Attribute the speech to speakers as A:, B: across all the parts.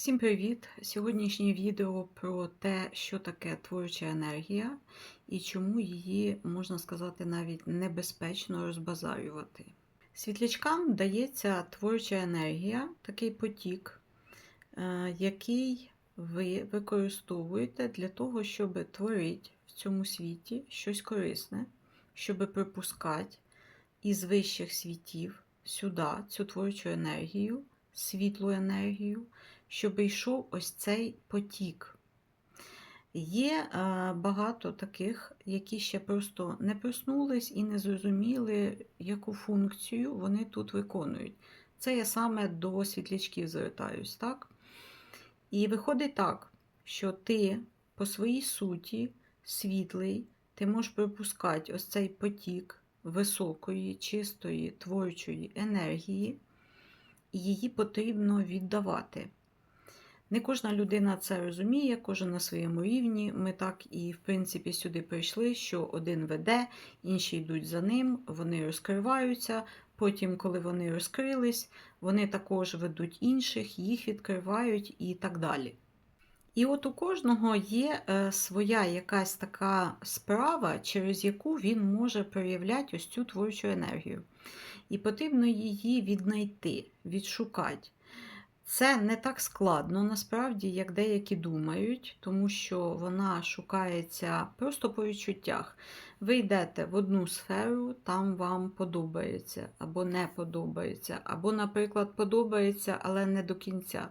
A: Всім привіт! Сьогоднішнє відео про те, що таке творча енергія і чому її, можна сказати, навіть небезпечно розбазарювати. Світлячкам дається творча енергія, такий потік, е, який ви використовуєте для того, щоб творити в цьому світі щось корисне, щоб пропускати із вищих світів сюди цю творчу енергію, світлу енергію щоб йшов ось цей потік. Є е, багато таких, які ще просто не проснулись і не зрозуміли, яку функцію вони тут виконують. Це я саме до світлячків звертаюсь, так? І виходить так, що ти по своїй суті світлий, ти можеш пропускати ось цей потік високої, чистої, творчої енергії, і її потрібно віддавати. Не кожна людина це розуміє, кожен на своєму рівні. Ми так і, в принципі, сюди прийшли, що один веде, інші йдуть за ним, вони розкриваються. Потім, коли вони розкрились, вони також ведуть інших, їх відкривають і так далі. І от у кожного є е, своя якась така справа, через яку він може проявляти ось цю творчу енергію. І потрібно її віднайти, відшукати. Це не так складно, насправді, як деякі думають, тому що вона шукається просто по відчуттях. Ви йдете в одну сферу, там вам подобається, або не подобається, або, наприклад, подобається, але не до кінця.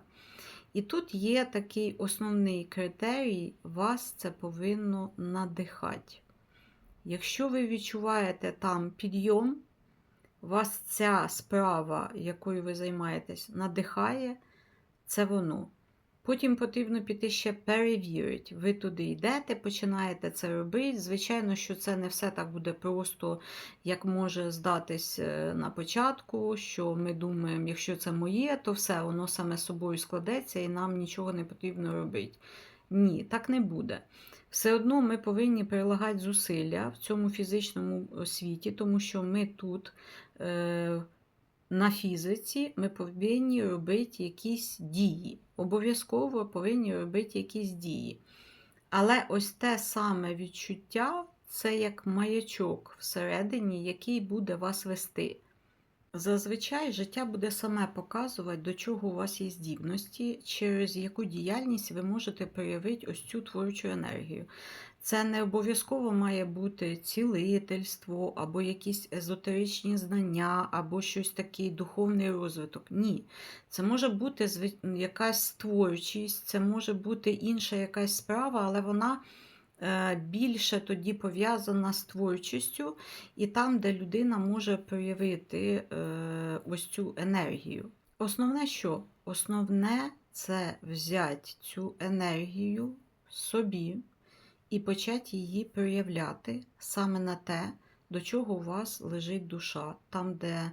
A: І тут є такий основний критерій, вас це повинно надихати. Якщо ви відчуваєте там підйом, вас ця справа, якою ви займаєтесь, надихає це воно. Потім потрібно піти ще перевірити. Ви туди йдете, починаєте це робити. Звичайно, що це не все так буде просто, як може здатись е, на початку, що ми думаємо, якщо це моє, то все, воно саме собою складеться і нам нічого не потрібно робити. Ні, так не буде. Все одно ми повинні прилагати зусилля в цьому фізичному е, світі, тому що ми тут. Е на фізиці ми повинні робити якісь дії. Обов'язково повинні робити якісь дії. Але ось те саме відчуття це як маячок всередині, який буде вас вести. Зазвичай життя буде саме показувати, до чого у вас є здібності, через яку діяльність ви можете проявити ось цю творчу енергію. Це не обов'язково має бути цілительство, або якісь езотеричні знання, або щось такий духовний розвиток. Ні. Це може бути якась творчість, це може бути інша якась справа, але вона е, більше тоді пов'язана з творчістю і там, де людина може проявити е, ось цю енергію. Основне що? Основне це взяти цю енергію собі і почати її проявляти саме на те, до чого у вас лежить душа, там, де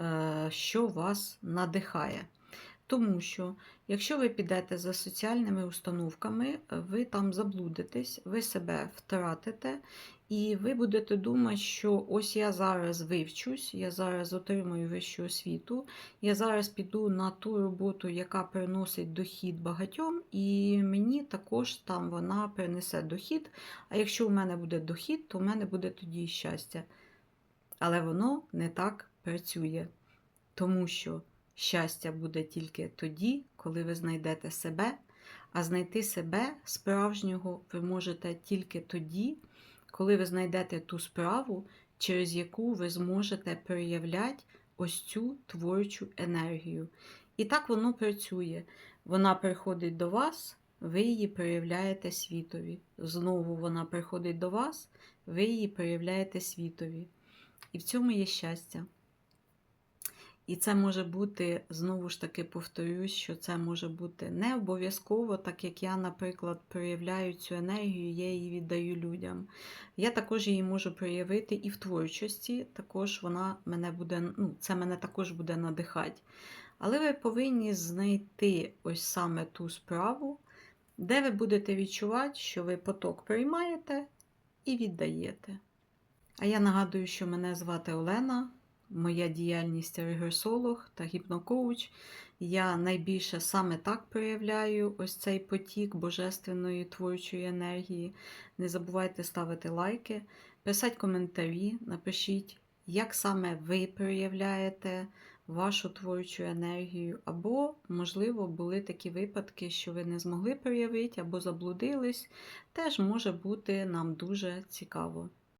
A: е, що вас надихає. Тому що, якщо ви підете за соціальними установками, ви там заблудитесь, ви себе втратите, і ви будете думати, що ось я зараз вивчусь, я зараз отримую вищу освіту, я зараз піду на ту роботу, яка приносить дохід багатьом, і мені також там вона принесе дохід. А якщо у мене буде дохід, то в мене буде тоді щастя. Але воно не так працює. Тому що щастя буде тільки тоді, коли ви знайдете себе, а знайти себе справжнього ви можете тільки тоді коли ви знайдете ту справу, через яку ви зможете проявляти ось цю творчу енергію. І так воно працює. Вона приходить до вас, ви її проявляєте світові. Знову вона приходить до вас, ви її проявляєте світові. І в цьому є щастя. І це може бути, знову ж таки, повторюсь, що це може бути не обов'язково, так як я, наприклад, проявляю цю енергію, я її віддаю людям. Я також її можу проявити і в творчості, також вона мене буде, ну, це мене також буде надихати. Але ви повинні знайти ось саме ту справу, де ви будете відчувати, що ви поток приймаєте і віддаєте. А я нагадую, що мене звати Олена моя діяльність регресолог та гіпнокоуч. Я найбільше саме так проявляю ось цей потік божественної творчої енергії. Не забувайте ставити лайки, писати коментарі, напишіть, як саме ви проявляєте вашу творчу енергію, або, можливо, були такі випадки, що ви не змогли проявити або заблудились. Теж може бути нам дуже цікаво.